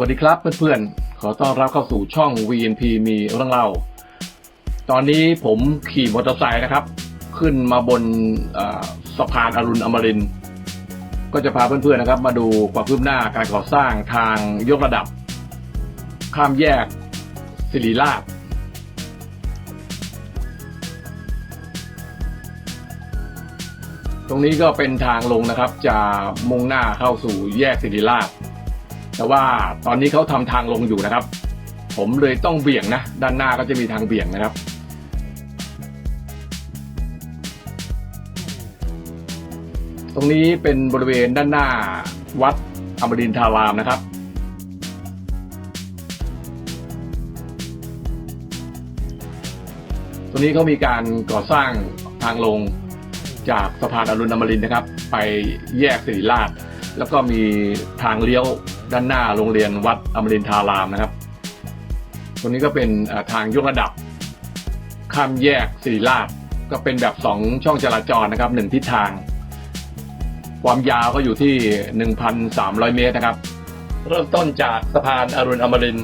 วัสดีครับเพื่อนๆ ขอต้อนรับเข้าสู่ช่อง VNP มีเรื่องเล่า ตอนนี้ผมขี่มอเตอร์ไซค์นะครับ ขึ้นมาบนสะพานอรุณอมริน ก็จะพาเพื่อนๆนะครับ มาดูความคืบหน้าการก่อสร้างทางยกระดับ ข้ามแยกสิริราชตรงนี้ก็เป็นทางลงนะครับ จะมุ่งหน้าเข้าสู่แยกสิริราช แต่ว่าตอนนี้เขาทำทางลงอยู่นะครับ ผมเลยต้องเบี่ยงนะ ด้านหน้าก็จะมีทางเบี่ยงนะครับตรงนี้เป็นบริเวณด้านหน้าวัดอมรินทารามนะครับ ตรงนี้เขามีการก่อสร้างทางลงจากสะพานอรุณอมรินทร์นะครับ ไปแยกสิริราช แล้วก็มีทางเลี้ยว ด้านหน้าโรงเรียนวัดอมรินทรารามนะครับ ตรงนี้ก็เป็นทางยกระดับ ข้ามแยกสิริราชก็เป็นแบบสองช่องจราจรนะครับหนึ่งทิศทาง ความยาวก็อยู่ที่ 1,300 เมตรนะครับ เริ่มต้นจากสะพานอรุณอมริน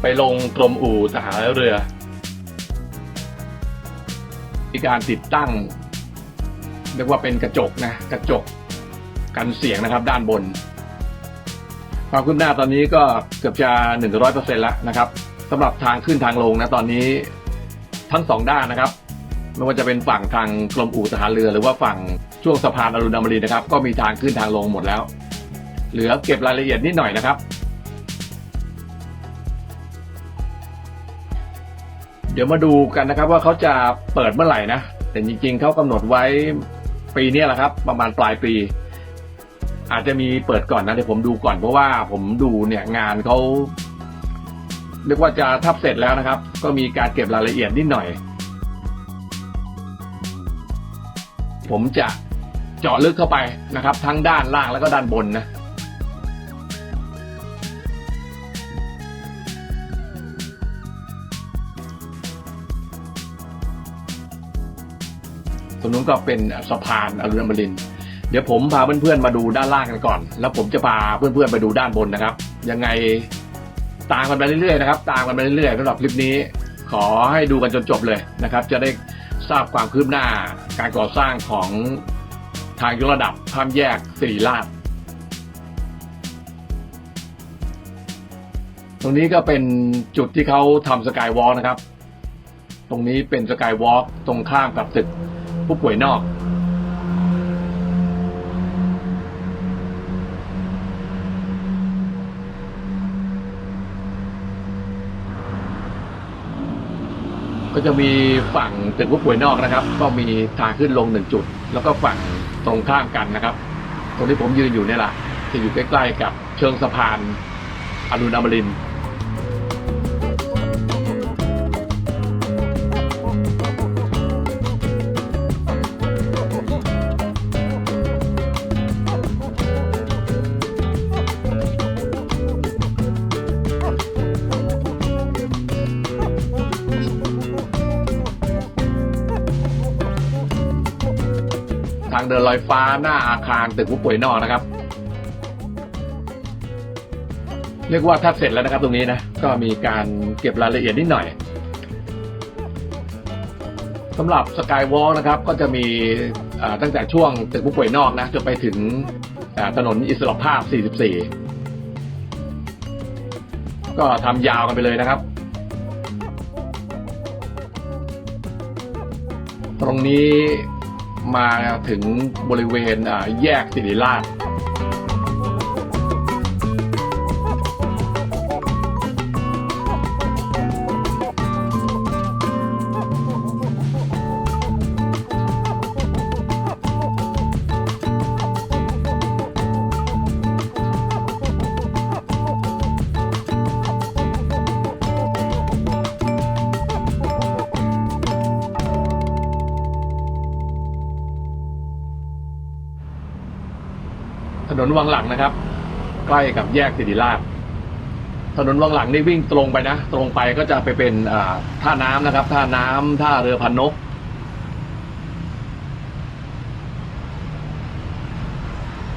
ไปลงกรมอู่ทหารเรือ มีการติดตั้งเรียกว่าเป็นกระจกนะกระจกกันเสียงนะครับด้านบน ความคืบหน้าตอนนี้ก็เกือบจะหนึ่งร้อยเปอร์เซ็นต์แล้วนะครับสำหรับทางขึ้นทางลงนะตอนนี้ทั้งสองด้านนะครับไม่ว่าจะเป็นฝั่งทางกรมอู่ทหารเรือ หรือว่าฝั่งช่วงสะพานอรุณอมรินนะครับ ก็มีทางขึ้นทางลงหมดแล้ว เหลือเก็บรายละเอียดนิดหน่อยนะครับ เดี๋ยวมาดูกันนะครับว่าเขาจะเปิดเมื่อไหร่นะแต่จริงๆเขากำหนดไว้ปีนี้แหละครับ ประมาณปลายปี อาจจะมีเปิดก่อนนะเดี๋ยวผมดูก่อนเพราะว่าผมดูเนี่ยงานเขาเรียกว่าจะทับเสร็จแล้วนะครับ ก็มีการเก็บรายละเอียดนิดหน่อย ผมจะเจาะลึกเข้าไปนะครับ ทั้งด้านล่างแล้วก็ด้านบนนะตรงนู้นก็เป็นสะพานอรุณอมรินทร์ เดี๋ยวผมพาเพื่อนๆมาดูด้านล่างกันก่อน แล้วผมจะพาเพื่อนๆไปดูด้านบนนะครับ ยังไงตามกันไปเรื่อยๆนะครับ ตามกันไปเรื่อยๆสำหรับคลิปนี้ ขอให้ดูกันจนจบเลยนะครับ จะได้ทราบความคืบหน้าการก่อสร้างของทางยกระดับข้ามแยกสิริราชตรงนี้ก็เป็นจุดที่เขาทำสกายวอล์กนะครับ ตรงนี้เป็นสกายวอล์กตรงข้ามกับตึกผู้ป่วยนอก จะมีฝั่งตึกผู้ป่วยนอกนะครับ ก็มีทางขึ้นลงหนึ่งจุด แล้วก็ฝั่งตรงข้ามกันนะครับ ตรงที่ผมยืนอยู่เนี่ยแหละจะอยู่ใกล้ๆกับเชิงสะพานอนุนามรินทร์างเดินลอยฟ้าหน้าอาคารตึกผู้ป่วยนอกนะครับ เรียกว่าถ้าเสร็จแล้วนะครับตรงนี้นะ ก็มีการเก็บรายละเอียดนิดหน่อยสำหรับสกายวอล์กนะครับ ก็จะมีตั้งแต่ช่วงตึกผู้ป่วยนอกนะจนไปถึงถนนอิสรภาพ 44 ก็ทำยาวกันไปเลยนะครับ ตรงนี้ มาถึงบริเวณแยกสิริราช นนวังหลังนะครับ ใกล้กับแยกสิริราชถนนวังหลังนี่วิ่งตรงไปนะ ตรงไปก็จะไปเป็นท่าน้ำนะครับ ท่าน้ำท่าเรือพันนก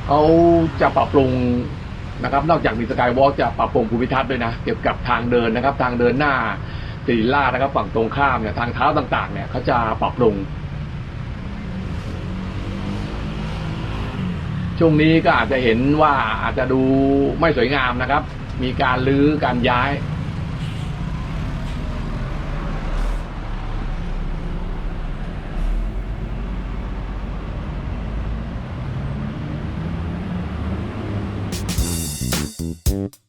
เขาจะปรับปรุงนะครับ นอกจากมีสกายวอล์กจะปรับปรุงภูมิทัศน์ด้วยนะ เกี่ยวกับทางเดินนะครับ ทางเดินหน้าสิริราชนะครับ ฝั่งตรงข้ามเนี่ย ทางเท้าต่าง ๆ เนี่ยเขาจะปรับปรุง ช่วงนี้ก็อาจจะเห็นว่าอาจจะดูไม่สวยงามนะครับ มีการลื้อการย้ายส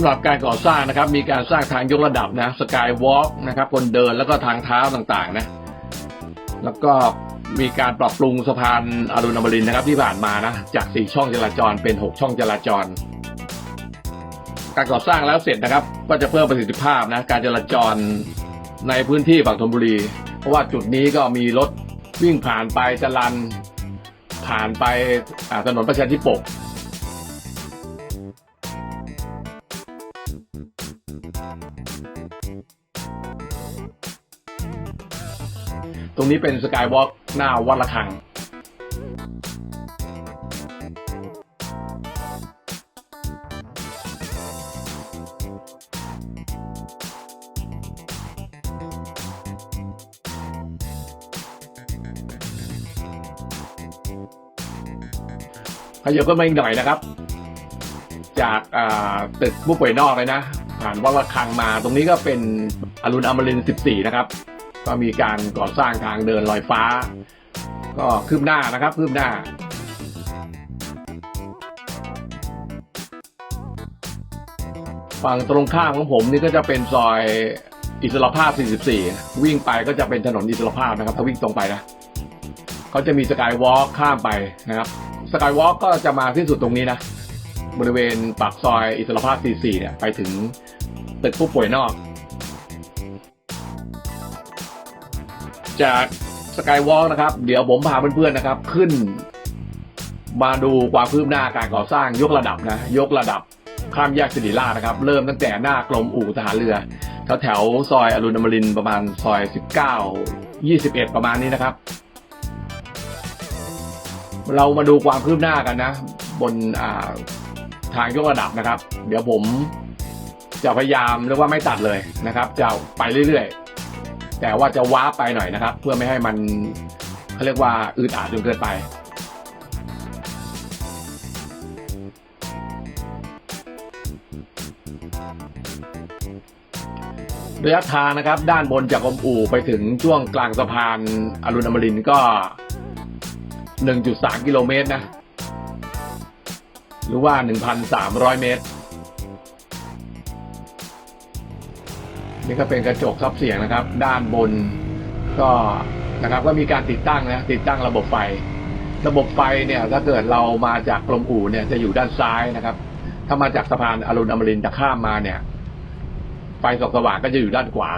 ำหรับการก่อสร้างนะครับ มีการสร้างทางยกระดับนะสกายวอล์กนะครับคนเดินแล้วก็ทางเท้าต่างๆนะแล้วก็มีการปรับปรุงสะพานอรุณอมรินนะครับที่ผ่านมานะจาก 4 ช่องจราจรเป็น 6 ช่องจราจร การก่อสร้างแล้วเสร็จนะครับ ก็จะเพิ่มประสิทธิภาพนะการจราจรในพื้นที่ฝั่งธนบุรี เพราะว่าจุดนี้ก็มีรถวิ่งผ่านไปจรันผ่านไปถนนประชาธิปก รงนี้เป็นสกายวอล์กหน้าวัดระฆังขยับก็มาอีกหน่อยนะครับ จากาตึกผู้ป่วยนอกเลยนะ ผ่านวัดระฆังมาตรงนี้ก็เป็นอรุณอมรินทร์14 นะครับ ก็มีการก่อสร้างทางเดินลอยฟ้า ก็คืบหน้านะครับคืบหน้าฝั่งตรงข้ามของผมนี่ก็จะเป็นซอยอิสรภาพ 44 วิ่งไปก็จะเป็นถนนอิสรภาพนะครับ ถ้าวิ่งตรงไปนะเขาจะมีสกายวอล์กข้ามไปนะครับ สกายวอล์กก็จะมาที่สุดตรงนี้นะ บริเวณปากซอยอิสรภาพ 44 เนี่ย ไปถึงตึกผู้ป่วยนอก จากสกายวอล์กนะครับ เดี๋ยวผมพาเพื่อนๆนะครับ ขึ้น มาดูความคืบหน้าการก่อสร้างยกระดับนะ ยกระดับข้ามแยกสิริราชนะครับ เริ่มตั้งแต่หน้ากรมอู่ทหารเรือแถวแถวซอยอรุณอมรินประมาณซอย 19 21 ประมาณนี้นะครับ เรามาดูความคืบหน้ากันนะ บนาทางยกระดับนะครับ เดี๋ยวผมจะพยายามเรียกว่าไม่ตัดเลยนะครับ จะไปเรื่อยๆ แต่ว่าจะว้าร์ไปหน่อยนะครับ เพื่อไม่ให้มันเขาเรียกว่าอืดอาดจนเกินไป ระยะทางนะครับ ด้านบนจากกรมอู่ไปถึงช่วงกลางสะพานอรุณอมรินก็ 1.3 กิโลเมตรนะ หรือว่า 1,300 เมตร นี่ก็เป็นกระจกซับเสียงนะครับ ด้านบนก็นะครับก็มีการติดตั้งนะติดตั้งระบบไฟ ระบบไฟเนี่ยถ้าเกิดเรามาจากกรมอู่เนี่ยจะอยู่ด้านซ้ายนะครับ ถ้ามาจากสะพานอรุณอมรินทร์จะข้ามมาเนี่ย ไฟส่องสว่างก็จะอยู่ด้านขวา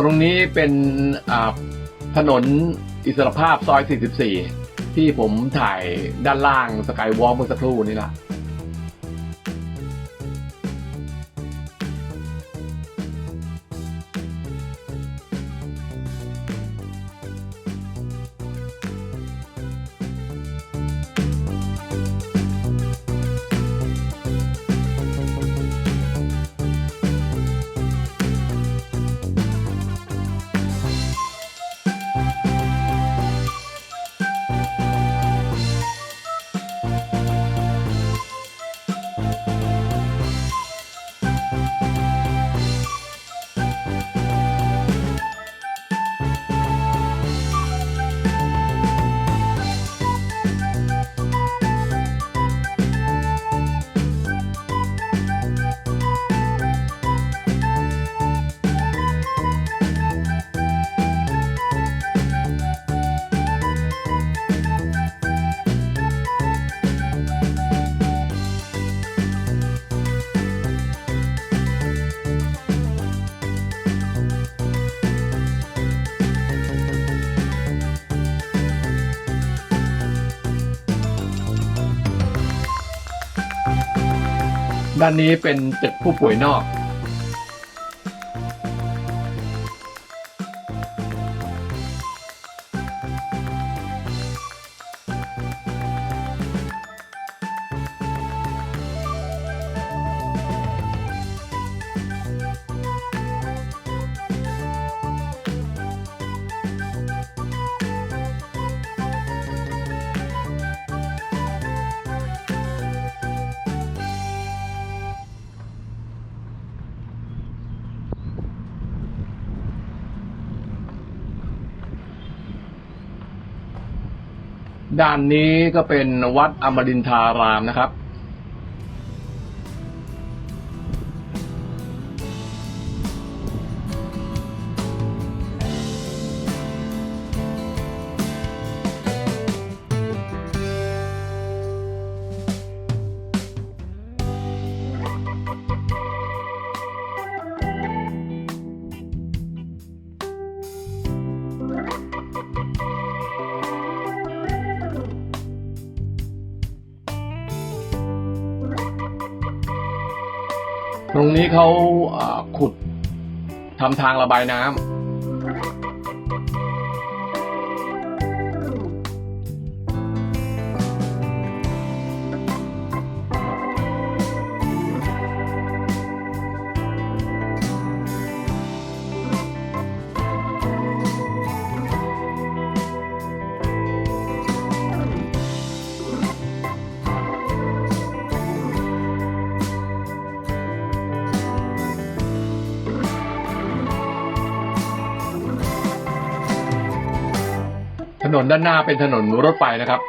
ตรงนี้เป็นถนนอิสรภาพซอย 44 ที่ผมถ่ายด้านล่างสกายวอล์กเมื่อสักครู่นี่แหละ ด้านนี้เป็นตึกผู้ป่วยนอก ด้านนี้ก็เป็นวัดอมรินทารามนะครับ ตรงนี้เขาขุดทำทางระบายน้ำ ถนนด้านหน้าเป็นถนนรถไฟนะครับ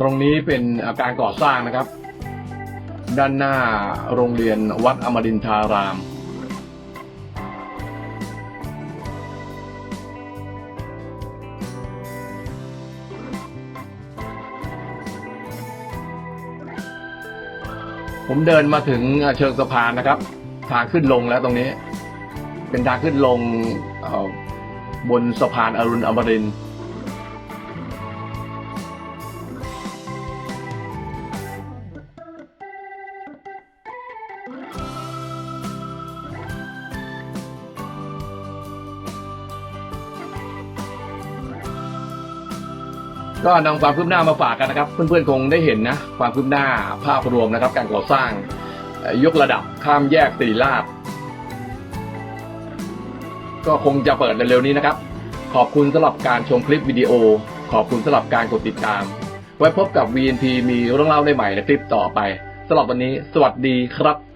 ตรงนี้เป็นอาการก่อสร้างนะครับ ด้านหน้าโรงเรียนวัดอมรินทาราม ผมเดินมาถึงเชิงสะพานนะครับ ทางขึ้นลงแล้วตรงนี้ เป็นทางขึ้นลงบนสะพานอรุณอมรินทร์ ก็นำความคืบหน้ามาฝากกันนะครับ เพื่อนๆคงได้เห็นนะความคืบหน้าภาพรวมนะครับ การก่อสร้างยกระดับข้ามแยกสีลาดก็คงจะเปิดเร็วๆนี้นะครับ ขอบคุณสำหรับการชมคลิปวิดีโอ ขอบคุณสำหรับการกดติดตาม ไว้พบกับ VNP มีเรื่องเล่าได้ใหม่ในคลิปต่อไปสำหรับวันนี้ สวัสดีครับ